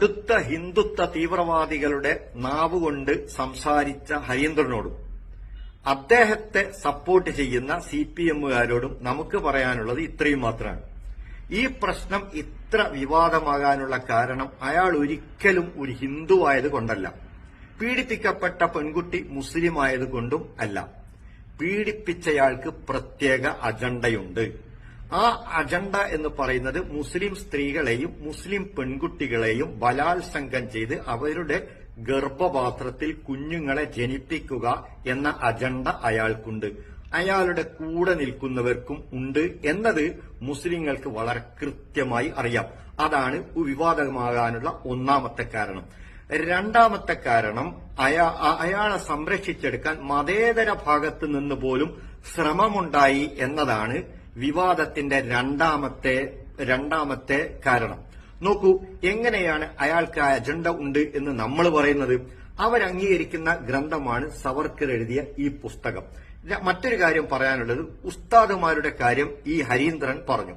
കടുത്ത ഹിന്ദുത്വ തീവ്രവാദികളുടെ നാവുകൊണ്ട് സംസാരിച്ച ഹരീന്ദ്രനോടും അദ്ദേഹത്തെ സപ്പോർട്ട് ചെയ്യുന്ന സി പി എമ്മുകാരോടും നമുക്ക് പറയാനുള്ളത് ഇത്രയും മാത്രമാണ്. ഈ പ്രശ്നം ഇത്ര വിവാദമാകാനുള്ള കാരണം അയാൾ ഒരിക്കലും ഒരു ഹിന്ദു ആയതുകൊണ്ടല്ല. പീഡിപ്പിക്കപ്പെട്ട പെൺകുട്ടി മുസ്ലിം ആയതുകൊണ്ടും അല്ല. പീഡിപ്പിച്ചയാൾക്ക് പ്രത്യേക അജണ്ടയുണ്ട്. ആ അജണ്ട എന്ന് പറയുന്നത് മുസ്ലിം സ്ത്രീകളെയും മുസ്ലിം പെൺകുട്ടികളെയും ബലാത്സംഗം ചെയ്ത് അവരുടെ ഗർഭപാത്രത്തിൽ കുഞ്ഞുങ്ങളെ ജനിപ്പിക്കുക എന്ന അജണ്ട അയാൾക്കുണ്ട്. അയാളുടെ കൂടെ നിൽക്കുന്നവർക്കും ഉണ്ട് എന്നത് മുസ്ലിങ്ങൾക്ക് വളരെ കൃത്യമായി അറിയാം. അതാണ് വിവാദമാകാനുള്ള ഒന്നാമത്തെ കാരണം. രണ്ടാമത്തെ കാരണം അയാ അയാളെ സംരക്ഷിച്ചെടുക്കാൻ മതേതര ഭാഗത്ത് നിന്ന് പോലും ശ്രമമുണ്ടായി എന്നതാണ് വിവാദത്തിന്റെ രണ്ടാമത്തെ രണ്ടാമത്തെ കാരണം. നോക്കൂ എങ്ങനെയാണ് അയാൾക്ക് ആ അജണ്ട ഉണ്ട് എന്ന് നമ്മൾ പറയുന്നത്? അവരംഗീകരിക്കുന്ന ഗ്രന്ഥമാണ് സവർക്കർ എഴുതിയ ഈ പുസ്തകം. മറ്റൊരു കാര്യം പറയാനുള്ളത് ഉസ്താദുമാരുടെ കാര്യം ഈ ഹരീന്ദ്രൻ പറഞ്ഞു.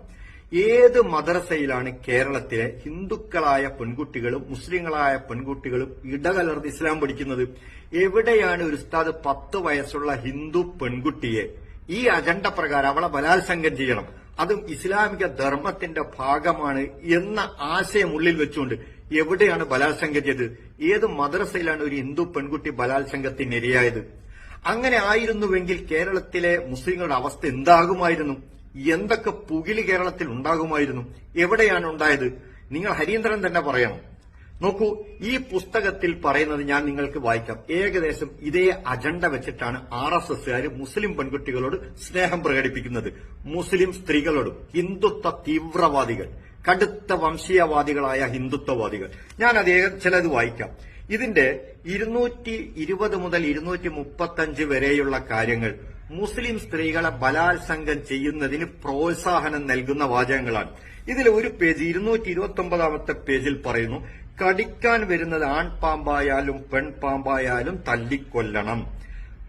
ഏത് മദ്രസയിലാണ് കേരളത്തിലെ ഹിന്ദുക്കളായ പെൺകുട്ടികളും മുസ്ലിങ്ങളായ പെൺകുട്ടികളും ഇടകലർന്ന് ഇസ്ലാം പഠിക്കുന്നത്? എവിടെയാണ് ഒരു ഉസ്താദ് പത്ത് വയസ്സുള്ള ഹിന്ദു പെൺകുട്ടിയെ ഈ അജണ്ട പ്രകാരം അവളെ ബലാത്സംഗം ചെയ്യണം. അതും ഇസ്ലാമിക ധർമ്മത്തിന്റെ ഭാഗമാണ് എന്ന ആശയം ഉള്ളിൽ വെച്ചുകൊണ്ട് എവിടെയാണ് ബലാത്സംഗം ചെയ്തത്? ഏത് മദ്രസയിലാണ് ഒരു ഹിന്ദു പെൺകുട്ടി ബലാത്സംഗത്തിന് ഇരയായത്? അങ്ങനെ ആയിരുന്നുവെങ്കിൽ കേരളത്തിലെ മുസ്ലിങ്ങളുടെ അവസ്ഥ എന്താകുമായിരുന്നു? എന്തൊക്കെ പുകിൽ കേരളത്തിൽ ഉണ്ടാകുമായിരുന്നു? എവിടെയാണ് ഉണ്ടായത്? നിങ്ങൾ ഹരീന്ദ്രൻ തന്നെ പറയണം. നോക്കൂ ഈ പുസ്തകത്തിൽ പറയുന്നത് ഞാൻ നിങ്ങൾക്ക് വായിക്കാം. ഏകദേശം ഇതേ അജണ്ട വെച്ചിട്ടാണ് ആർ എസ് എസ്സുകാർ മുസ്ലിം പെൺകുട്ടികളോട് സ്നേഹം പ്രകടിപ്പിക്കുന്നത്. മുസ്ലിം സ്ത്രീകളോട് ഹിന്ദുത്വ തീവ്രവാദികൾ കടുത്ത വംശീയവാദികളായ ഹിന്ദുത്വവാദികൾ. ഞാൻ അത് ചിലത് വായിക്കാം. ഇതിന്റെ ഇരുന്നൂറ്റി ഇരുപത് മുതൽ ഇരുന്നൂറ്റി മുപ്പത്തഞ്ച് വരെയുള്ള കാര്യങ്ങൾ മുസ്ലിം സ്ത്രീകളെ ബലാത്സംഗം ചെയ്യുന്നതിന് പ്രോത്സാഹനം നൽകുന്ന വാചകങ്ങളാണ്. ഇതിൽ ഒരു പേജ് ഇരുന്നൂറ്റി ഇരുപത്തി ഒമ്പതാമത്തെ പേജിൽ പറയുന്നു കടിക്കാൻ വരുന്നത് ആൺപാമ്പായാലും പെൺപാമ്പായാലും തല്ലിക്കൊല്ലണം.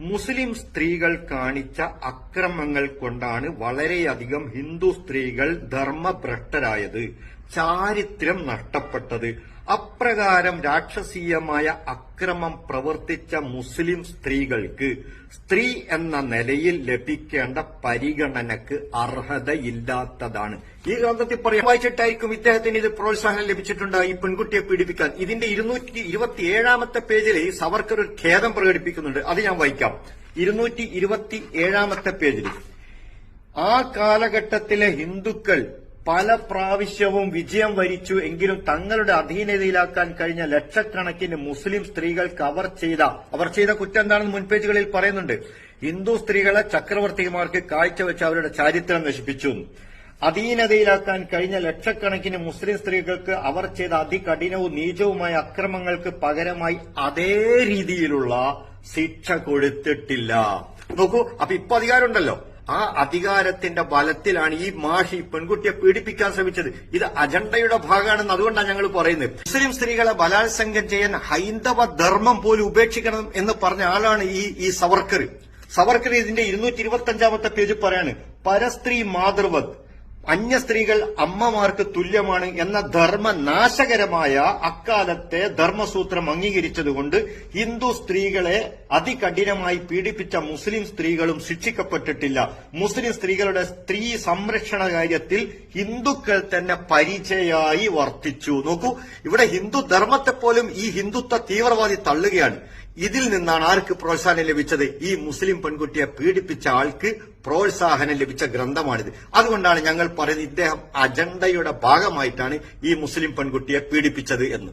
മുസ്ലിം സ്ത്രീകൾ കാണിച്ച അക്രമങ്ങൾ കൊണ്ടാണ് വളരെയധികം ഹിന്ദു സ്ത്രീകൾ ധർമ്മഭ്രഷ്ടരായത് ചാരിത്രം നഷ്ടപ്പെട്ടത്. അപ്രകാരം രാക്ഷസീയമായ അക്രമം പ്രവർത്തിച്ച മുസ്ലിം സ്ത്രീകൾക്ക് സ്ത്രീ എന്ന നിലയിൽ ലഭിക്കേണ്ട പരിഗണനക്ക് അർഹതയില്ലാത്തതാണ്. ഈ ഗ്രന്ഥത്തിൽ പറയാൻ വായിച്ചിട്ടായിരിക്കും ഇദ്ദേഹത്തിന് ഇത് പ്രോത്സാഹനം ലഭിച്ചിട്ടുണ്ട് ഈ പെൺകുട്ടിയെ പീഡിപ്പിക്കാൻ. ഇതിന്റെ ഇരുന്നൂറ്റി ഇരുപത്തിയേഴാമത്തെ പേജിൽ സവർക്കർ ഒരു ഖേദം പ്രകടിപ്പിക്കുന്നുണ്ട്. അത് ഞാൻ വായിക്കാം. ഇരുന്നൂറ്റി ഇരുപത്തി ഏഴാമത്തെ പേജിൽ ആ കാലഘട്ടത്തിലെ ഹിന്ദുക്കൾ പല പ്രാവശ്യവും വിജയം വരിച്ചു എങ്കിലും തങ്ങളുടെ അധീനതയിലാക്കാൻ കഴിഞ്ഞ ലക്ഷക്കണക്കിന് മുസ്ലിം സ്ത്രീകൾ കവർ ചെയ്ത അവർ ചെയ്ത കുറ്റം എന്താണെന്ന് മുൻപേജുകളിൽ പറയുന്നുണ്ട്. ഹിന്ദു സ്ത്രീകളെ ചക്രവർത്തിമാർക്ക് കാഴ്ചവെച്ച് അവരുടെ ചാരിത്രം നശിപ്പിച്ചു. അധീനതയിലാക്കാൻ കഴിഞ്ഞ ലക്ഷക്കണക്കിന് മുസ്ലിം സ്ത്രീകൾക്ക് അവർ ചെയ്ത അതികഠിനവും നീചവുമായ അക്രമങ്ങൾക്ക് പകരമായി അതേ രീതിയിലുള്ള ശിക്ഷ കൊടുത്തിട്ടില്ല. നോക്കൂ അപ്പൊ ഇപ്പൊ അധികാരമുണ്ടല്ലോ. ആ അധികാരത്തിന്റെ ബലത്തിലാണ് ഈ മാഷി പെൺകുട്ടിയെ പീഡിപ്പിക്കാൻ ശ്രമിച്ചത്. ഇത് അജണ്ടയുടെ ഭാഗമാണെന്ന് അതുകൊണ്ടാണ് ഞങ്ങൾ പറയുന്നത്. മുസ്ലിം സ്ത്രീകളെ ബലാത്സംഗം ചെയ്യാൻ ഹൈന്ദവ ധർമ്മം പോലും ഉപേക്ഷിക്കണം എന്ന് പറഞ്ഞ ആളാണ് ഈ ഈ സവർക്കർ. സവർക്കർ ഇതിന്റെ ഇരുന്നൂറ്റി ഇരുപത്തി അഞ്ചാമത്തെ പേജ് പറയാണ് പരസ്ത്രീ മാതൃവത്. അന്യ സ്ത്രീകൾ അമ്മമാർക്ക് തുല്യമാണ് എന്ന ധർമ്മനാശകരമായ അക്കാലത്തെ ധർമ്മസൂത്രം അംഗീകരിച്ചതുകൊണ്ട് ഹിന്ദു സ്ത്രീകളെ അതികഠിനമായി പീഡിപ്പിച്ച മുസ്ലിം സ്ത്രീകളും ശിക്ഷിക്കപ്പെട്ടിട്ടില്ല. മുസ്ലിം സ്ത്രീകളുടെ സ്ത്രീ സംരക്ഷണ കാര്യത്തിൽ ഹിന്ദുക്കൾ തന്നെ പരിചയായി വർത്തിച്ചു. നോക്കൂ ഇവിടെ ഹിന്ദു ധർമ്മത്തെ പോലും ഈ ഹിന്ദുത്വ തീവ്രവാദി തള്ളുകയാണ്. ഇതിൽ നിന്നാണ് ആർക്ക് പ്രോത്സാഹനം ലഭിച്ചത്? ഈ മുസ്ലിം പെൺകുട്ടിയെ പീഡിപ്പിച്ച ആൾക്ക് പ്രോത്സാഹനം ലഭിച്ച ഗ്രന്ഥമാണിത്. അതുകൊണ്ടാണ് ഞങ്ങൾ പറയുന്നത് ഇദ്ദേഹം അജണ്ടയുടെ ഭാഗമായിട്ടാണ് ഈ മുസ്ലിം പെൺകുട്ടിയെ പീഡിപ്പിച്ചത് എന്ന്.